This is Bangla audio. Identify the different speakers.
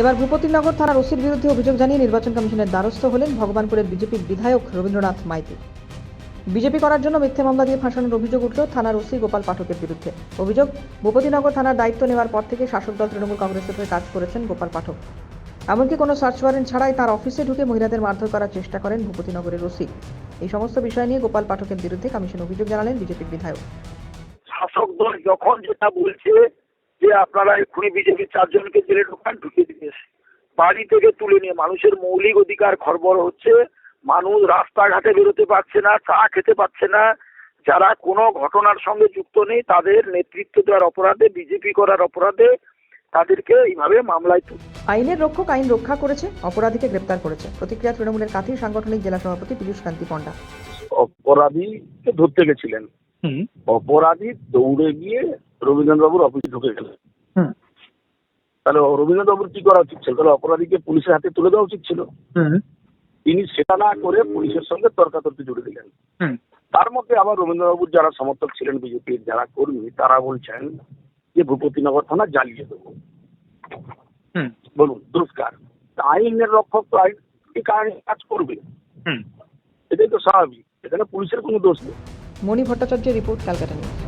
Speaker 1: এবার ভূপতিনগর থানার ওসির বিরুদ্ধে অভিযোগ জানিয়ে নির্বাচন কমিশনের দ্বারস্থ হলেন ভগবানপুরের বিজেপির বিধায়ক রবীন্দ্রনাথ মাইতি। বিজেপি করার জন্য মিথ্যে মামলা দিয়ে ফাঁসানোর অভিযোগ উঠল থানার ওসি গোপাল পাঠকের বিরুদ্ধে। অভিযোগ, ভূপতিনগর থানার দায়িত্ব নেওয়ার পর থেকে শাসক দল তৃণমূল কংগ্রেসের হয়ে কাজ করেছেন গোপাল পাঠক। এমনকি কোনো সার্চ ওয়ারেন্ট ছাড়াই তার অফিসে ঢুকে মহিলাদের মারধর করার চেষ্টা করেন ভূপতিনগরের ওসি। এই সমস্ত বিষয় নিয়ে গোপাল পাঠকের বিরুদ্ধে কমিশন অভিযোগ জানালেন বিজেপির বিধায়ক।
Speaker 2: শাসক দল যখন যেটা বলছে যে আপনারা এক্ষুনি বিজেপি চারজনকে জেলে ঢোকান ঢুকিয়ে দিয়েছে বাড়ি থেকে তুলে নিয়ে মানুষের মৌলিক অধিকার খরবর হচ্ছে। মানুষ রাস্তাঘাটে বেরোতে পারছে না চা খেতে পারছে না। যারা কোনো ঘটনার সঙ্গে যুক্ত নেই তাদের নেতৃত্ব দেওয়ার অপরাধে বিজেপি করার অপরাধে তাদেরকে এইভাবে মামলায় তুলে।
Speaker 1: আইনের রক্ষক আইন রক্ষা করেছে অপরাধীকে গ্রেপ্তার করেছে। প্রতিক্রিয়া তৃণমূলের কাথির সাংগঠনিক জেলা সভাপতি পীযূষ কান্তি পণ্ডা।
Speaker 3: অপরাধীকে ধরতে গেছিলেন। অপরাধী দৌড়ে গিয়ে রবীন্দ্রবাবুর অফিসে ঢুকে গেলেন। তাহলে রবীন্দ্রবাবুর কি করা উচিত ছিল? তাহলে অপরাধীকে পুলিশের হাতে তুলে দেওয়া উচিত ছিল। তিনি সেটা না করে পুলিশের সঙ্গে তর্কাতর্কি জুড়ে দিলেন। তার মধ্যে আবার রবীন্দ্রবাবুর যারা সমর্থক ছিলেন বিজেপির যারা কর্মী তারা বলছেন যে ভূপতিনগর থানা জ্বালিয়ে দেবো। বলুন দুষ্কার। আইনের রক্ষক তো আইন কাজ করবে?
Speaker 4: হুম।
Speaker 3: এটাই তো স্বাভাবিক। এখানে পুলিশের কোনো দোষ নেই।
Speaker 1: মণি ভট্টাচার্যের রিপোর্ট ক্যালকাটা নিউজ।